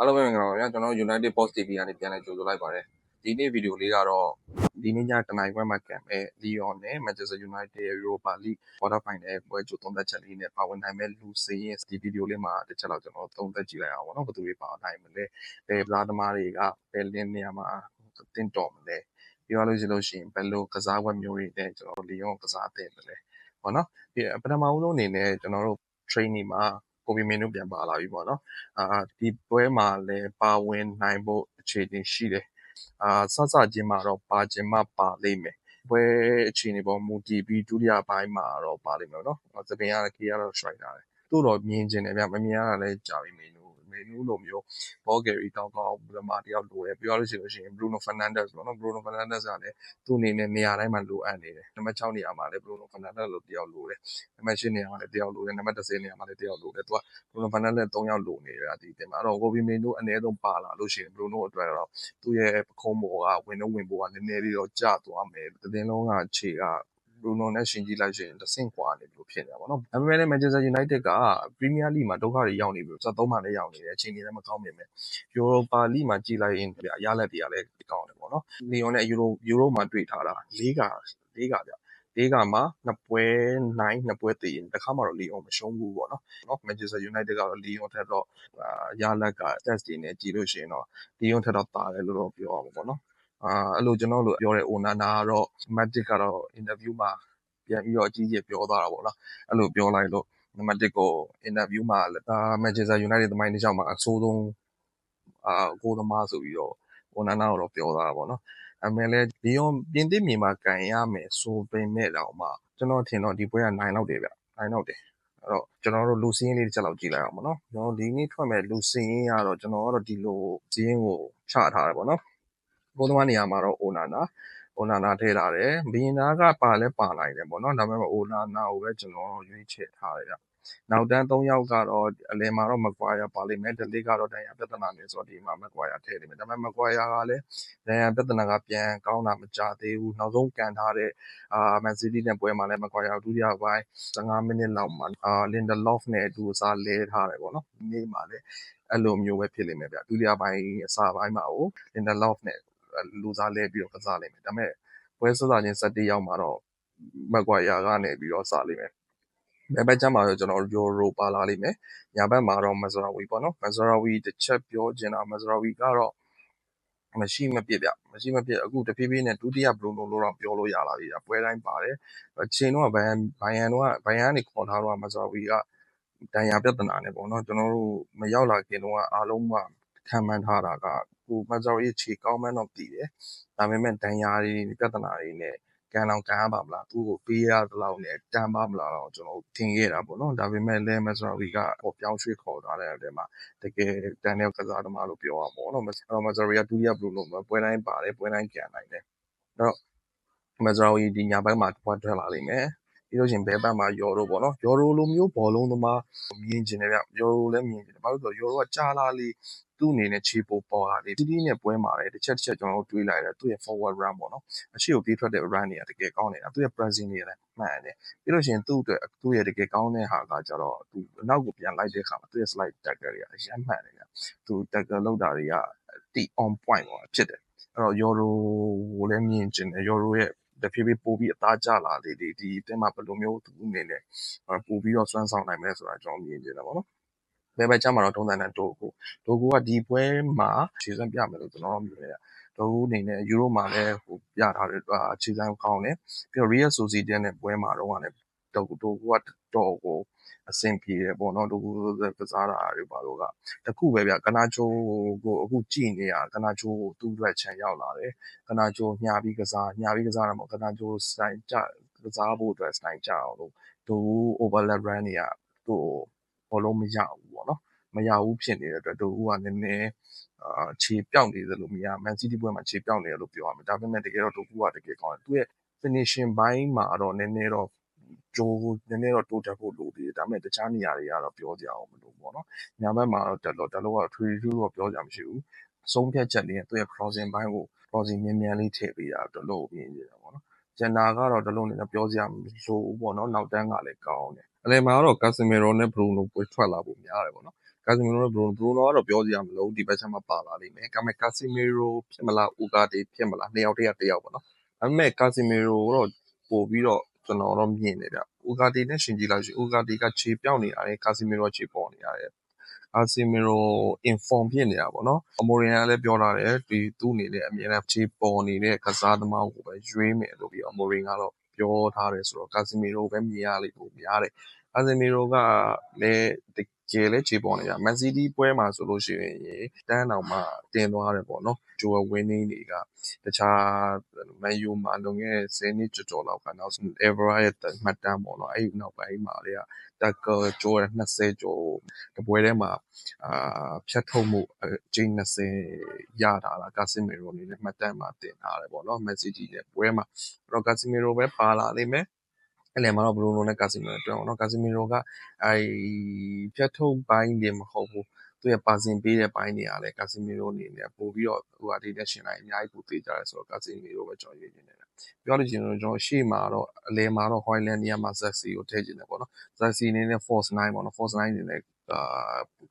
အားလုံးပဲမင်္ဂလာပါဗျာကျွန်တော်တို့ United Post TV ကနေပြန်လည်ကြိုဆိုလိုက်ပါတယ်ဒီနေ့ဗီဒီယိုလေးကတော့ဒီနေ့ညတနိုင်ခွဲမှာကံမဲ့ Lyon နဲ့ Manchester United Europa League Quarter Final ပွဲကြိုသုံးသက်ချက်လေးနဲ့ပါဝင်နိုင်မဲ့လူစင်းရဲ့ဒီဗီဒီယိုလေးမှာတစ်ချက်တော့ကျွန်တော်သုံးသက်ကြည့်လိုက်အောင်ပေါ့နော်ဘယ်သူတွေပါနိုင်မလဲဘယ်ပလာသမားတွေကဘယ်လင်းနေရာမှာတင်တော်မလဲပြောလို့ရှိလို့ရှိရင်ဘယ်လိုကစားဝတ်မျိုးတွေနဲ့ကျွန်တော်တို့ Lyon ကစားတဲ့မလဲပေါ့နော်ဒီပထမဦးဆုံးအနေနဲ့ကျွန်တော်တို့ training မှာ ကိုဗီမင်းတို့ပြန်ပါလာပြီပေါ့နော်အာဒီပွဲမှာလည်းပါဝင်နိုင်ဖို့အခြေအနေရှိတယ်အာစစချင်းမှာတော့ပါခြင်းမပါလိမ့်မယ်ပွဲအခြေအနေပေါ်မူတည်ပြီးဒုတိယပိုင်းမှာတော့ပါလိမ့်မယ်နော်သပင်ရကေရတော့ strike ထားတယ်သူ့တော့မြင်ကျင်တယ်ဗျမမြင်ရတာလည်းကြာပြီမင်းတို့ မင်းတို့လိုမျိုးဘောဂယ်ရီတောင်းကောင်းဘယ်မှာတယောက်လိုတယ်ပြောလို့ရှိလို့ရှိရင် Bruno Fernandes ပေါ့နော် Bruno Fernandes ကလည်းသူ့အနေနဲ့နေရာတိုင်းမှာလိုအပ်နေတယ်နံပါတ်6နေရာမှာလည်း Bruno Fernandes လိုတယောက်လိုတယ်နံပါတ်8နေရာမှာလည်းတယောက်လိုတယ်နံပါတ်10နေရာမှာလည်းတယောက်လိုတယ်သူက Bruno Fernandes 3ယောက်လိုနေတယ်အဒီတင်မှာအဲ့တော့ Kobe Mino အနည်းဆုံးပါလာလို့ရှိရင် Bruno အတွက်တော့သူ့ရဲ့ပခုံးပေါ်ကဝင်တော့ဝင်ပေါ်ကနည်းနည်းလေးတော့ကျသွားမယ်တည်င်းလုံးကခြေက Bruno နဲ့ရှင်ကြည့်လိုက်ရင်တစ်ဆင့်ကွာနေလို့ဖြစ်နေတာပေါ့နော်။ဒါပေမဲ့လည်း Manchester United က Premier League မှာဒုက္ခတွေရောက်နေပြီ73မှာလည်းရောက်နေတယ်အချိန်တွေလည်းမကောင်းပြင်မဲ့ Europa League မှာကြည့်လိုက်ရင်ဗျာရလက်တွေကလည်းကောင်းတယ်ပေါ့နော်။ Lyon နဲ့ Euro Euro မှာတွေ့ထားတာ၄က၄ကဗျ၄ကမှာနှစ်ပွဲနိုင်နှစ်ပွဲတည်ရင်တစ်ခါမှတော့ Lyon မရှုံးဘူးပေါ့နော်။နော် Manchester United ကတော့ Lyon ထက်တော့ရလက်က test တွေနဲ့ကြည့်လို့ရှိရင်တော့ Lyon ထက်တော့ပါတယ်လို့တော့ပြောရမှာပေါ့နော်။ အာအဲ့လိုကျွန်တော်တို့ပြောတဲ့ Onana ကတော့ Matic ကတော့ interview မှာပြန်ပြီးတော့အကြီးကြီးပြောသွားတာပေါ့နော်။အဲ့လိုပြောလိုက်လို့နံပါတ်1ကို interview မှာဒါ Manchester United သမိုင်းတစ်လျှောက်မှာအဆိုးဆုံးအာကိုသမားဆိုပြီးတော့ Onana ကိုတော့ပြောသွားတာပေါ့နော်။အမေလည်းဒီရောပြင်သစ်မြေမှာကန်ရမယ်ဆိုပေမဲ့တော့မှကျွန်တော်ထင်တော့ဒီပွဲကနိုင်တော့တယ်ဗျ။နိုင်တော့တယ်။အဲ့တော့ကျွန်တော်တို့လူစင်းလေးတစ်ချက်လောက်ကြည့်လိုက်အောင်ပေါ့နော်။ကျွန်တော်ဒီနေ့ထွက်မဲ့လူစင်းကတော့ကျွန်တော်ကတော့ဒီလိုစင်းကိုချထားတယ်ပေါ့နော်။ ကိုသမားနေရာမှာတော့ Onana အိုနာနာထည့်ထားတယ်ဘီရင်နာကပါလဲပါနိုင်တယ်ပေါ့နော်ဒါပေမဲ့အိုနာနာကိုပဲကျွန်တော်ရွေးချယ်ထားတယ်ဗျနောက်တန်း၃ယောက်ကတော့အလယ်မှာတော့မကွာရပါလိမ့်မယ်ဒလစ်ကတော့ဒဏ်ရာပြဿနာနေဆိုတော့ဒီမှာမကွာရထည့်လိမ့်မယ်ဒါပေမဲ့မကွာရကလည်းဒဏ်ရာပြဿနာကပြန်ကောင်းတာမကြသေးဘူးနောက်ဆုံးကန်ထားတဲ့အာမန်စီးတီးနဲ့ပွဲမှာလည်းမကွာရဒုတိယပိုင်း15မိနစ်လောက်မှာအာလင်ဒလော့ဖ်နဲ့အတူအစားလဲထားတယ်ပေါ့နော်ဒီနေ့မှာလည်းအဲ့လိုမျိုးပဲဖြစ်လိမ့်မယ်ဗျဒုတိယပိုင်းအစပိုင်းမှာကိုလင်ဒလော့ဖ်နဲ့ လူစားလဲပြီးတော့ကစားလိမ့်မယ်ဒါပေမဲ့ပွဲစစချင်း7ရောက်မှာတော့မက်ကွာယာကနေပြီးတော့စလိမ့်မယ်ဘယ်ဘက်ကျမှတော့ကျွန်တော်ရိုရိုပါလာလိမ့်မယ်ညာဘက်မှာတော့မဇရာဝီပေါ့နော်မဇရာဝီတစ်ချက်ပြောချင်တာမဇရာဝီကတော့မရှိမပြစ်ဗျမရှိမပြစ်အခုတဖြည်းဖြည်းနဲ့ဒုတိယဘလိုလိုလို့တော့ပြောလို့ရလာပြီ။ပွဲတိုင်းပါတယ်။အချိန်တော့ဘိုင်ယန်ဘိုင်ယန်တော့ဘိုင်ယန်ကနေခေါ်ထားတော့မဇရာဝီကတန်ရာပြဿနာနဲ့ပေါ့နော်ကျွန်တော်တို့မရောက်လာခင်တော့အားလုံးကခံမှန်းထားတာက ကိုမဇရာဝီခြေကောင်းမှန်းတော့တည်တယ်။ဒါပေမဲ့တန်ရာတွေပြဿနာတွေနဲ့ကန်အောင်ကန်ရပါမလားသူ့ကိုပေးရသလောက်နဲ့တန်ပါမလားတော့ကျွန်တော်ထင်ခဲ့တာပေါ့နော်ဒါပေမဲ့လဲမက်ဆရာဝီကဟောပြောင်းရွှေ့ခေါ်ထားတဲ့အထဲမှာတကယ်တန်တဲ့ကစားသမားလို့ပြောရမှာပေါ့နော်မက်ဆရာဝီကဒုတိယဘလူးလို့ပွဲတိုင်းပါတယ်ပွဲတိုင်းကန်နိုင်တယ်အဲ့တော့မက်ဆရာဝီဒီညာဘက်မှာပွဲထွက်လာလိမ့်မယ်ပြီးလို့ရှင်ဘဲဘက်မှာယော်ရိုပေါ့နော်ယော်ရိုလိုမျိုးဘောလုံးသမားမြင်ကျင်တယ်ဗျယော်ရိုလည်းမြင်ကျင်တယ်ဘာလို့လဲဆိုတော့ယော်ရိုကကြာလာလေ သူ့အနေနဲ့ခြေပိုပေါ်လာလေတီးတီးနဲ့ပွဲမှာလည်းတစ်ချက်တစ်ချက်ကျွန်တော်တို့တွေးလိုက်တယ်သူ့ရဲ့ forward run ပေါ့နော်အရှိကိုပြေးထွက်တဲ့ run တွေကတကယ်ကောင်းနေတာသူ့ရဲ့ pressing တွေကလည်းမှန်တယ်ပြီးလို့ရှိရင်သူ့အတွက်သူ့ရဲ့တကယ်ကောင်းတဲ့ဟာကကြတော့သူအနောက်ကိုပြန်လိုက်တဲ့အခါမှာသူ့ရဲ့ slide tackle တွေကအရင်မှန်တယ်ဗျသူ tackle လောက်တာတွေကတိ on point ပေါ့ဖြစ်တယ်အဲ့တော့ Euro ကိုလည်းမြင်ကျင်တယ် Euro ရဲ့တဖြည်းဖြည်းပို့ပြီးအသားကျလာလေဒီဒီအတင်းမှာဘယ်လိုမျိုးသူအနေနဲ့ပို့ပြီးတော့စွမ်းဆောင်နိုင်မလဲဆိုတာကျွန်တော်မြင်ကျင်တယ်ပေါ့နော် ဘယ်ဘက်ကျမှတော့ထုံးစံတဲ့ဒိုကိုဒိုကိုကဒီပွဲမှာခြေစမ်းပြမယ်လို့ကျွန်တော်မြင်ရတယ်ဒိုကိုအနေနဲ့ယူရိုမှာလည်းဟိုပြထားတယ်ခြေစမ်းကောင်းတယ်ပြီးတော့ Real Sociedad နဲ့ပွဲမှာတော့ကလည်းဒိုကိုဒိုကိုကတော့ကိုအဆင်ပြေတယ်ပေါ့နော်ဒိုကိုကစားတာတွေပါတော့ကတခုပဲဗျကနာချိုကိုအခုကြည့်နေရကနာချိုကိုသူ့အတွက်ချန်ရောက်လာတယ်ကနာချိုညာပြီးကစားညာပြီးကစားတာမဟုတ်ကနာချိုစတိုင်ကြကစားဖို့အတွက်စတိုင်ကြအောင်လို့ဒို overlap run တွေကသူ့ ဘောလုံးမရဘူးပေါ့နော်မရဘူးဖြစ်နေတဲ့အတွက်တို့ဦးကနည်းနည်းအာခြေပြောက်နေတယ်လို့မရမန်စီးတီးပွဲမှာခြေပြောက်နေတယ်လို့ပြောရမယ်ဒါပေမဲ့တကယ်တော့တို့ဦးကတကယ်ကောင်းတယ်သူရဲ့ finishing ဘိုင်းမှာတော့နည်းနည်းတော့ကြိုးနည်းနည်းတော့တိုးတက်ဖို့လိုသေးတယ်ဒါပေမဲ့တခြားနေရာတွေကတော့ပြောကြအောင်မလို့ပေါ့နော်ညာဘက်မှာတော့တက်လို့တက်လို့ကထွေထူးတော့ပြောကြမှာမရှိဘူးဆုံးဖြတ်ချက်လေးနဲ့သူရဲ့ crossing ဘိုင်းကို crossing မြန်မြန်လေးထည့်ပေးတာတော့လို့မြင်နေတာပေါ့နော်ဂျန်နာကတော့ဒီလိုနေနဲ့ပြောစရာမလိုဘူးပေါ့နော်နောက်တန်းကလည်းကောင်းတယ် အလယ်မှာကတော့ Casemiro နဲ့ Bruno ပွဲထွက်လာဖို့များတယ်ပေါ့နော်။ကာစီမီရိုနဲ့ဘရူနိုဘရူနိုကတော့ပြောစရာမလိုဘူးဒီဘက်ချက်မှာပါလာလိမ့်မယ်ဒါပေမဲ့ကာစီမီရိုဖြစ်မလားအိုဂါတီဖြစ်မလားနှစ်ယောက်တည်းကတစ်ယောက်ပေါ့နော်ဒါပေမဲ့ကာစီမီရိုတော့ပို့ပြီးတော့ကျွန်တော်တော့မြင်နေဗျအိုဂါတီနဲ့ရှင်ကြည့်လိုက်ရှင်အိုဂါတီကခြေပြောက်နေရတယ်ကာစီမီရိုကခြေပေါ်နေရတယ်အာဆီမီရို inform ဖြစ်နေတာပေါ့နော်အမိုရင်ကလည်းပြောထားတယ်ဒီသူ့အနေနဲ့အမြဲတမ်းခြေပေါ်နေတဲ့ကစားသမားကိုပဲရွေးမယ်လို့ပြီးအမိုရင်ကတော့ ပြောထားတယ်ဆိုတော့ ကာစီမီရိုပဲ မြင်ရလိမ့်ဖို့များတယ် ကာစီမီရိုကလည်း တကယ်လည်းခြေပေါ်နေတာမန်စီးတီးပွဲမှာဆိုလို့ရှိရင်တန်းတောင်မှတင်သွားတယ်ပေါ့နော်ဂျိုဝယ်ဝင်းနေတွေကတခြားမန်ယူမှာလွန်ခဲ့တဲ့10နှစ်ကျော်ကျော်လောက်ကနောက်ဆုံး Evra ရဲ့မှတ်တမ်းပေါ့နော်အဲ့ဒီနောက်ပိုင်းမှာလေတက်ကကျော်ရ20ကျော်တပွဲထဲမှာအာဖြတ်ထုတ်မှုအကျင်း20ရတာလားကာစီမီရိုအနေနဲ့မှတ်တမ်းမှာတင်ထားတယ်ပေါ့နော်မန်စီးတီးရဲ့ပွဲမှာအဲ့တော့ကာစီမီရိုပဲပါလာလိမ့်မယ် အဲ့လေမှာတော့ဘရူနိုနဲ့ကာစီမီရိုတွေ့အောင်နော်ကာစီမီရိုကအဲဖြတ်ထုတ်ပိုင်းတွေမဟုတ်ဘူးသူရဲ့ပါစင်ပေးတဲ့ပိုင်းတွေကလည်းကာစီမီရိုအနေနဲ့ပို့ပြီးတော့ဟိုဟာဒီနဲ့ရှင်လိုက်အများကြီးပိုသေးကြတယ်ဆိုတော့ကာစီမီရိုပဲကျွန်တော်ရွေးနေတယ်ပြောလို့ရှိရင်တော့ကျွန်တော်ရှေ့မှာတော့အလဲမှာတော့ Hoyland နေရာမှာ Zaxi ကိုထည့်ချင်တယ်ပေါ့နော် Zaxi အနေနဲ့ Force 9ပေါ့နော် Force 9အနေနဲ့အာ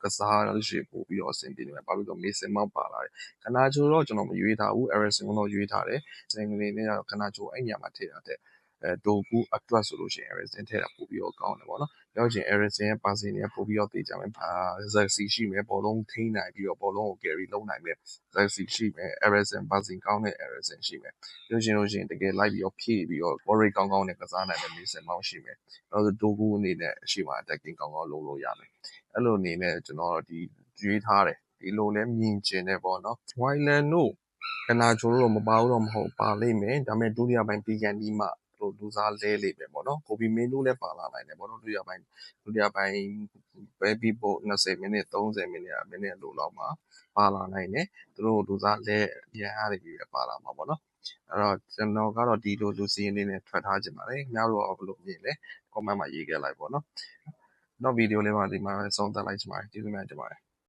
ကစားလို့ရှိရင်ပို့ပြီးတော့အဆင်ပြေနေမှာဘာလို့လဲဆိုတော့ Mason Mount ပါလာတယ်ခနာချိုတော့ကျွန်တော်မရွေးထားဘူး Eriksen တော့ရွေးထားတယ်စင်ကလေးနဲ့ခနာချိုအဲ့ညမှာထည့်ထားတဲ့ အဲဒိုကူ အတွက်ဆိုလို့ရှိရင် Eriksen ထည့်တာပို့ပြီးတော့ကောင်းတယ်ပေါ့နော်ပြောချင် Eriksen ရဲ့ပါစင်တွေကပို့ပြီးတော့တေးကြမယ်ဘာ Zaxi ရှိမယ်ဘောလုံးထိန်းနိုင်ပြီးတော့ဘောလုံးကို carry လုပ်နိုင်မယ် Zaxi ရှိမယ် Eriksen ပါစင်ကောင်းတဲ့ Eriksen ရှိမယ်ပြောချင်လို့ရှိရင်တကယ်လိုက်ပြီးတော့ဖြည့်ပြီးတော့ volley ကောင်းကောင်းနဲ့ကစားနိုင်တဲ့ Mason Mount ရှိမယ်အဲဆိုဒိုကူအနေနဲ့အရှိမ attacking ကောင်းကောင်းလုပ်လို့ရမယ်အဲ့လိုအနေနဲ့ကျွန်တော်ဒီရွေးထားတယ်ဒီလိုလဲမြင်ကျင်တယ်ပေါ့နော် Wayland တို့ကနာချိုတို့တော့မပါဘူးတော့မဟုတ်ပါလိမ့်မယ်ဒါပေမဲ့ဒုတိယပိုင်းပြီးကန်ဒီမှ တို့လူစားလဲလိမ့်မယ်ပေါ့နော်ကိုဘီမင်းတို့လည်းပါလာနိုင်တယ်ပေါ့နော်ဒုတိယပိုင်းဒုတိယပိုင်းပဲပြီးပို့20မိနစ်30မိနစ်မိနစ်လိုလောက်မှာပါလာနိုင်တယ်သူတို့လူစားလဲရန်အားတွေပြီးပါလာမှာပေါ့နော်အဲ့တော့ကျွန်တော်ကတော့ဒီလိုလူစီအနေနဲ့ထွက်ထားခြင်းပါတယ်ခင်ဗျားတို့ကဘယ်လိုမြင်လဲ comment မှာရေးခဲ့လိုက်ပေါ့နော်နောက်ဗီဒီယိုလေးမှာဒီမှာဆုံးသက်လိုက်ချင်ပါတယ်ကျေးဇူးများတင်ပါတယ်